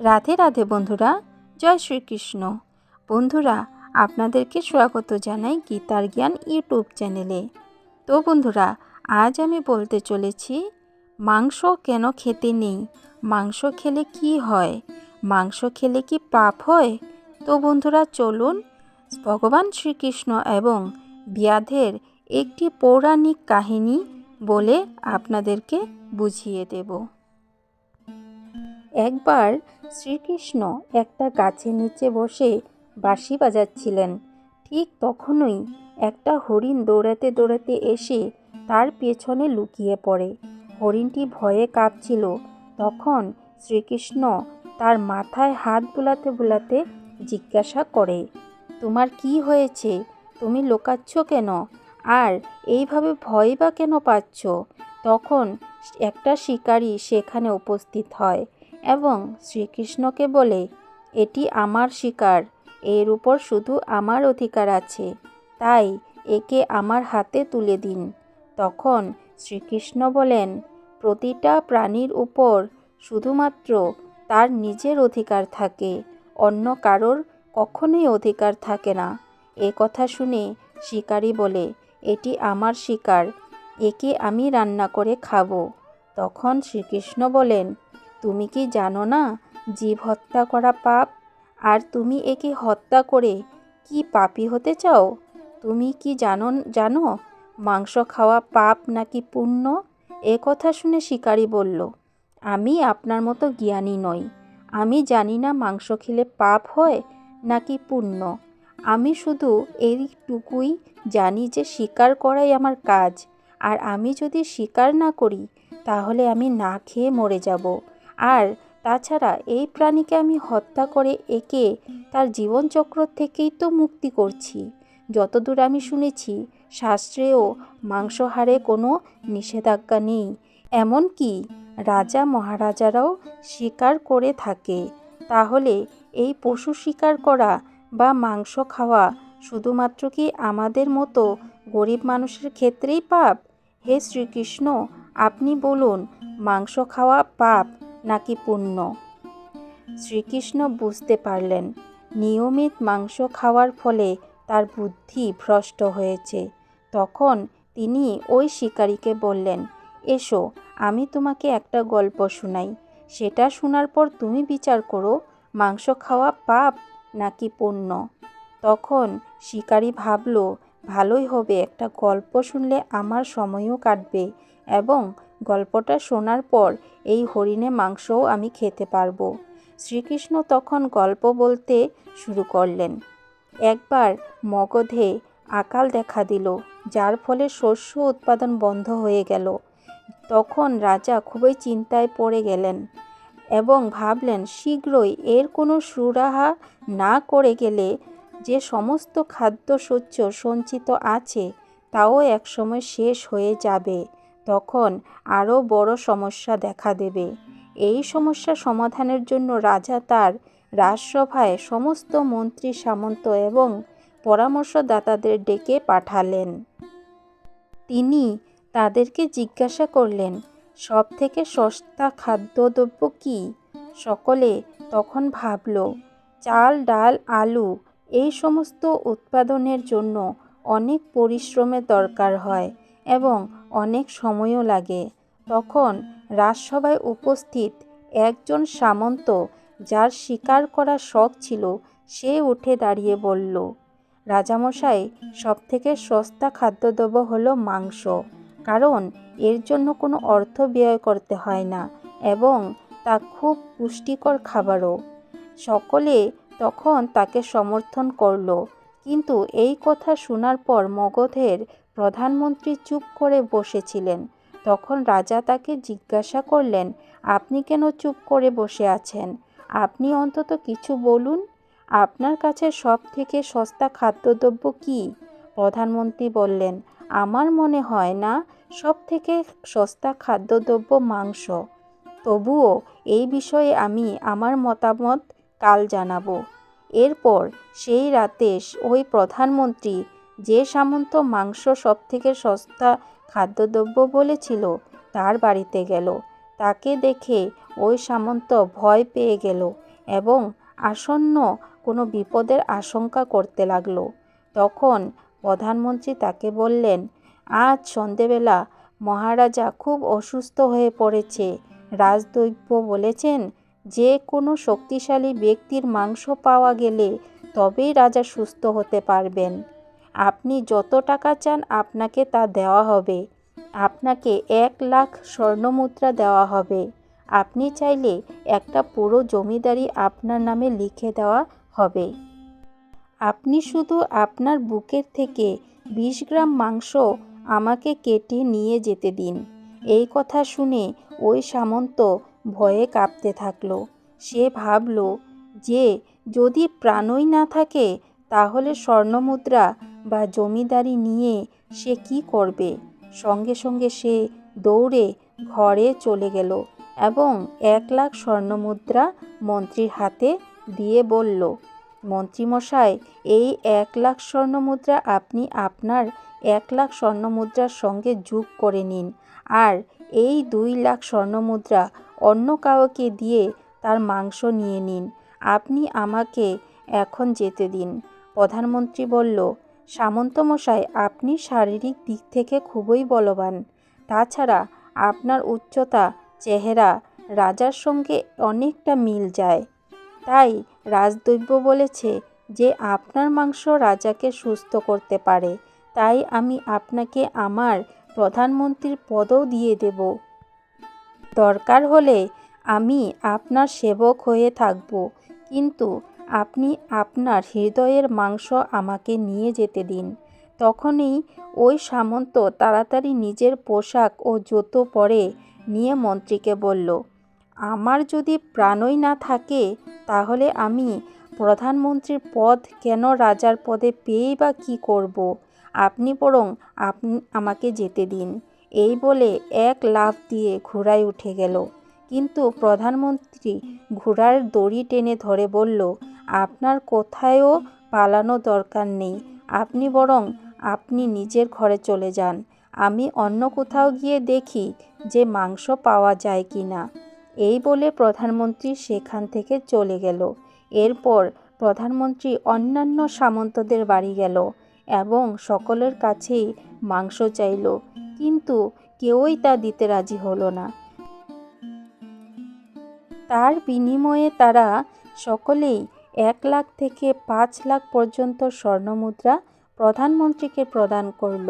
রাধে রাধে বন্ধুরা, জয় শ্রীকৃষ্ণ। বন্ধুরা, আপনাদেরকে স্বাগত জানাই গীতার জ্ঞান ইউটিউব চ্যানেলে। তো বন্ধুরা, আজ আমি বলতে চলেছি, মাংস কেন খেতে নেই? মাংস খেলে কি হয়? মাংস খেলে কি পাপ হয়? তো বন্ধুরা, চলুন, ভগবান শ্রীকৃষ্ণ এবং ব্যাধের একটি পৌরাণিক কাহিনী বলে আপনাদেরকে বুঝিয়ে দেব। একবার শ্রীকৃষ্ণ একটা গাছের নিচে বসে বাঁশি বাজাচ্ছিলেন। ঠিক তখনই একটা হরিণ দৌড়াতে দৌড়াতে এসে তার পেছনে লুকিয়ে পড়ে। হরিণটি ভয়ে কাঁপছিল। তখন শ্রীকৃষ্ণ তার মাথায় হাত বুলাতে বুলাতে জিজ্ঞাসা করে, তোমার কি হয়েছে? তুমি লোকাচ্ছ কেন? আর এইভাবে ভয় বা কেন পাচ্ছ? তখন একটা শিকারী সেখানে উপস্থিত হয়। এবং শ্রীকৃষ্ণকে বলে, এটি আমার শিকার, এর উপর শুধু আমার অধিকার আছে, তাই একে আমার হাতে তুলে দিন। তখন শ্রীকৃষ্ণ বলেন, প্রতিটা প্রাণীর উপর শুধুমাত্র তার নিজের অধিকার থাকে, অন্য কারোর কখনোই অধিকার থাকে না। এ কথা শুনে শিকারী বলে, এটি আমার শিকার, একে আমি রান্না করে খাব। তখন শ্রীকৃষ্ণ বলেন তুমি কি জানো না জীব হত্যা করা পাপ? আর তুমি একে হত্যা করে কি পাপি হতে চাও? তুমি কি জানো জানো মাংস খাওয়া পাপ নাকি পুণ্য? এ কথা শুনে শিকারী বলল, আমি আপনার মতো জ্ঞানী নই। আমি জানি না মাংস খেলে পাপ হয় নাকি পুণ্য। আমি শুধু এইটুকুই জানি যে শিকার করাই আমার কাজ। আর আমি যদি শিকার না করি, তাহলে আমি না খেয়ে মরে যাব। আর তাছাড়া এই প্রাণীকে আমি হত্যা করে একে তার জীবনচক্র থেকেই তো মুক্তি করছি। যতদূর আমি শুনেছি, শাস্ত্রেও মাংসহারে কোনো নিষেধাজ্ঞা নেই। এমনকি রাজা মহারাজারাও শিকার করে থাকে। তাহলে এই পশু শিকার করা বা মাংস খাওয়া শুধুমাত্র কি আমাদের মতো গরিব মানুষের ক্ষেত্রেই পাপ? হে শ্রীকৃষ্ণ, আপনি বলুন, মাংস খাওয়া পাপ নাকি পুণ্য? শ্রীকৃষ্ণ বুঝতে পারলেন, নিয়মিত মাংস খাওয়ার ফলে তার বুদ্ধি ভ্রষ্ট হয়েছে। তখন তিনি ওই শিকারীকে বললেন, এসো, আমি তোমাকে একটা গল্প শোনাই। সেটা শোনার পর তুমি বিচার করো, মাংস খাওয়া পাপ নাকি পুণ্য? তখন শিকারী ভাবল, ভালোই হবে, একটা গল্প শুনলে আমার সময়ও কাটবে এবং গল্পটা শোনার পর এই হরিণে মাংসও আমি খেতে পারব। শ্রীকৃষ্ণ তখন গল্প বলতে শুরু করলেন। একবার মগধে আকাল দেখা দিল, যার ফলে শস্য উৎপাদন বন্ধ হয়ে গেল। তখন রাজা খুবই চিন্তায় পড়ে গেলেন এবং ভাবলেন, শীঘ্রই এর কোনো সুরাহা না করে গেলে যে সমস্ত খাদ্যশস্য সঞ্চিত আছে, তাও একসময় শেষ হয়ে যাবে। তখন আরও বড় সমস্যা দেখা দেবে। এই সমস্যা সমাধানের জন্য রাজা তার রাজসভায় সমস্ত মন্ত্রী, সামন্ত এবং পরামর্শদাতাদের ডেকে পাঠালেন। তিনি তাদেরকে জিজ্ঞাসা করলেন সব থেকে সস্তা খাদ্যদ্রব্য কী? সকলে তখন ভাবল, চাল, ডাল, আলু, এই সমস্ত উৎপাদনের জন্য অনেক পরিশ্রমের দরকার হয়। এবং অনেক সময়ও লাগে। তখন রাজসভায় উপস্থিত একজন সামন্ত, যার শিকার করার শখ ছিল, সে উঠে দাঁড়িয়ে বলল, রাজামশাই সব থেকে সস্তা খাদ্যদ্রব্য হলো মাংস। কারণ এর জন্য কোনো অর্থ ব্যয় করতে হয় না এবং তা খুব পুষ্টিকর খাবারও। সকলে তখন তাকে সমর্থন করল, কিন্তু এই কথা শোনার পর মগধের প্রধানমন্ত্রী চুপ করে বসেছিলেন। তখন রাজা তাকে জিজ্ঞাসা করলেন, আপনি কেন চুপ করে বসে আছেন? আপনি অন্তত কিছু বলুন। আপনার কাছে সব থেকে সস্তা খাদ্যদ্রব্য কী? প্রধানমন্ত্রী বললেন, আমার মনে হয় না সব থেকে সস্তা খাদ্যদ্রব্য মাংস। তবুও এই বিষয়ে আমি আমার মতামত কাল জানাব। এরপর সেই রাতে ওই প্রধানমন্ত্রী যে সামন্ত মাংস সব থেকে সস্তা খাদ্যদ্রব্য বলেছিল, তার বাড়িতে গেল। তাকে দেখে ওই সামন্ত ভয় পেয়ে গেল এবং আসন্ন কোনো বিপদের আশঙ্কা করতে লাগল। তখন প্রধানমন্ত্রী তাকে বললেন, আজ সন্ধেবেলা মহারাজা খুব অসুস্থ হয়ে পড়েছে। রাজদৈব্য বলেছেন, যে কোনো শক্তিশালী ব্যক্তির মাংস পাওয়া গেলে তবেই রাজা সুস্থ হতে পারবেন। আপনি যত টাকা চান আপনাকে তা দেওয়া হবে। আপনাকে এক লাখ স্বর্ণমুদ্রা দেওয়া হবে। আপনি চাইলে একটা পুরো জমিদারি আপনার নামে লিখে দেওয়া হবে। আপনি শুধু আপনার বুকের থেকে বিশ গ্রাম মাংস আমাকে কেটে নিয়ে যেতে দিন। এই কথা শুনে ওই সামন্ত ভয়ে কাঁপতে থাকল। সে ভাবল যে যদি প্রাণই না থাকে তাহলে স্বর্ণমুদ্রা বা জমিদারি নিয়ে সে কি করবে? সঙ্গে সঙ্গে সে দৌড়ে ঘরে চলে গেল এবং এক লাখ স্বর্ণমুদ্রা মন্ত্রীর হাতে দিয়ে বলল, মন্ত্রীমশাই, এই এক লাখ স্বর্ণমুদ্রা আপনি আপনার এক লাখ স্বর্ণমুদ্রার সঙ্গে যোগ করে নিন। আর এই দুই লাখ স্বর্ণমুদ্রা অন্য কাউকে দিয়ে তার মাংস নিয়ে নিন। আপনি আমাকে এখন যেতে দিন। প্রধানমন্ত্রী বলল সামন্তমশাই, আপনি শারীরিক দিক থেকে খুবই বলবান। তাছাড়া আপনার উচ্চতা, চেহারা, রাজার সঙ্গে অনেকটা মিল যায়। তাই রাজদৈব্য বলেছে যে, আপনার মাংস রাজাকে সুস্থ করতে পারে। তাই আমি আপনাকে আমার প্রধানমন্ত্রীর পদও দিয়ে দেব। দরকার হলে আমি আপনার সেবক হয়ে থাকব। কিন্তু আপনি আপনার হৃদয়ের মাংস আমাকে নিয়ে যেতে দিন। তখনই ওই সামন্ত তাড়াতাড়ি নিজের পোশাক ও জুতো পরে নিয়ে মন্ত্রীকে বলল, আমার যদি প্রাণই না থাকে, তাহলে আমি প্রধানমন্ত্রীর পদ কেন রাজার পদে পেয়েই বা কী করব? আপনি বরং আপনি আমাকে যেতে দিন। এই বলে এক লাফ দিয়ে ঘোড়ায় উঠে গেল। কিন্তু প্রধানমন্ত্রী ঘোড়ার দড়ি টেনে ধরে বলল আপনার কোথায়ও পালানো দরকার নেই। আপনি বরং আপনি নিজের ঘরে চলে যান। আমি অন্য কোথাও গিয়ে দেখি যে মাংস পাওয়া যায় কি না। এই বলে প্রধানমন্ত্রী সেখান থেকে চলে গেল। এরপর প্রধানমন্ত্রী অন্যান্য সামন্তদের বাড়ি গেল এবং সকলের কাছেই মাংস চাইল। কিন্তু কেউই তা দিতে রাজি হলো না। তার বিনিময়ে তারা সকলেই এক লাখ থেকে পাঁচ লাখ পর্যন্ত স্বর্ণমুদ্রা প্রধানমন্ত্রীকে প্রদান করল।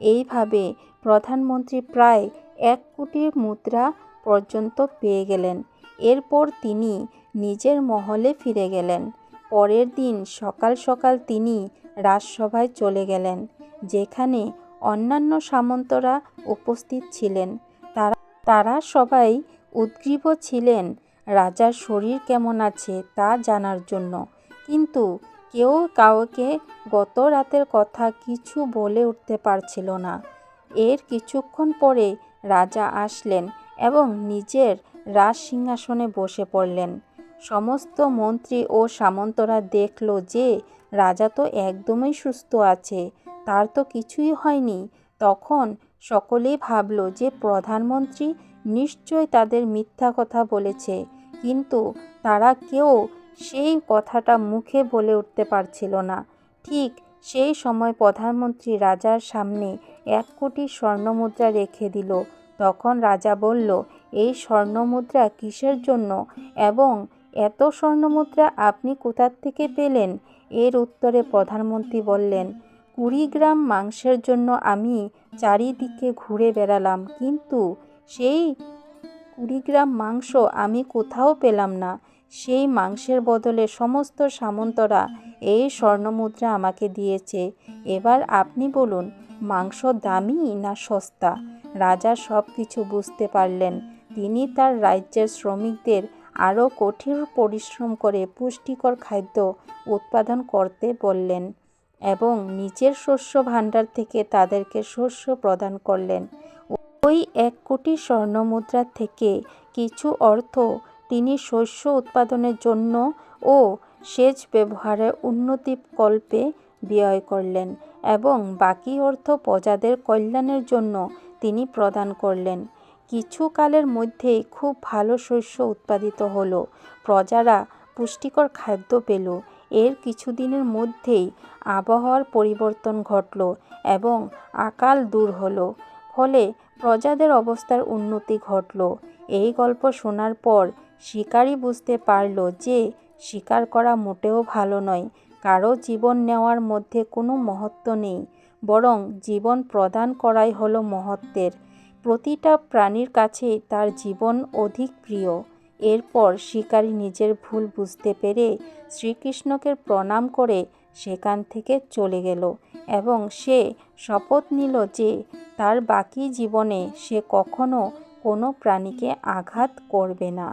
এইভাবে প্রধানমন্ত্রী প্রায় এক কোটি মুদ্রা পর্যন্ত পেয়ে গেলেন। এরপর তিনি নিজের মহলে ফিরে গেলেন। পরের দিন সকাল সকাল তিনি রাজসভায় চলে গেলেন, যেখানে অন্যান্য সামন্তরা উপস্থিত ছিলেন। তারা তারা সবাই উদ্গ্রীব ছিলেন রাজার শরীর কেমন আছে তা জানার জন্য। কিন্তু কেউ কাউকে গত রাতের কথা কিছু বলে উঠতে পারছিল না। এর কিছুক্ষণ পরে রাজা আসলেন এবং নিজের রাজ সিংহাসনে বসে পড়লেন। সমস্ত মন্ত্রী ও সামন্তরা দেখল যে রাজা তো একদমই সুস্থ আছে, তার তো কিছুই হয়নি। তখন সকলেই ভাবল যে প্রধানমন্ত্রী নিশ্চয় তাদের মিথ্যা কথা বলেছে। কিন্তু তারা কেউ সেই কথাটা মুখে বলে উঠতে পারছিল না। ঠিক সেই সময় প্রধানমন্ত্রী রাজার সামনে এক কোটি স্বর্ণমুদ্রা রেখে দিল। তখন রাজা বলল, এই স্বর্ণমুদ্রা কিসের জন্য? এবং এত স্বর্ণমুদ্রা আপনি কোথার থেকে পেলেন? এর উত্তরে প্রধানমন্ত্রী বললেন, কুড়ি গ্রাম মাংসের জন্য আমি চারিদিকে ঘুরে বেড়ালাম, কিন্তু সেই কুড়ি গ্রাম মাংস আমি কোথাও পেলাম না। সেই মাংসের বদলে সমস্ত সামন্তরা এই স্বর্ণমুদ্রা আমাকে দিয়েছে। এবার আপনি বলুন, মাংস দামি না সস্তা? রাজা সব কিছু বুঝতে পারলেন। তিনি তার রাজ্যের শ্রমিকদের আরও কঠিন পরিশ্রম করে পুষ্টিকর খাদ্য উৎপাদন করতে বললেন এবং নিজের শস্য ভাণ্ডার থেকে তাদেরকে শস্য প্রদান করলেন। ওই এক কোটি স্বর্ণমুদ্রা থেকে কিছু অর্থ তিনি শস্য উৎপাদনের জন্য ও সেচ ব্যবহারের উন্নতিকল্পে ব্যয় করলেন এবং বাকি অর্থ প্রজাদের কল্যাণের জন্য তিনি প্রদান করলেন। কিছু কালের মধ্যেই খুব ভালো শস্য উৎপাদিত হলো। প্রজারা পুষ্টিকর খাদ্য পেল। এর কিছুদিনের মধ্যেই আবহাওয়ার পরিবর্তন ঘটল এবং আকাল দূর হলো। ফলে প্রজাদের অবস্থার উন্নতি ঘটল। এই গল্প শোনার পর শিকারী বুঝতে পারল যে শিকার করা মোটেও ভালো নয়। কারও জীবন নেওয়ার মধ্যে কোনো মহত্ব নেই, বরং জীবন প্রদান করাই হলো মহত্বের। প্রতিটা প্রাণীর কাছে তার জীবন অধিক প্রিয়। এরপর শিকারী নিজের ভুল বুঝতে পেরে শ্রীকৃষ্ণকে প্রণাম করে সেখান থেকে চলে গেল এবং সে শপথ নিল যে তার বাকি জীবনে সে কখনো কোনো প্রাণীকে আঘাত করবে না।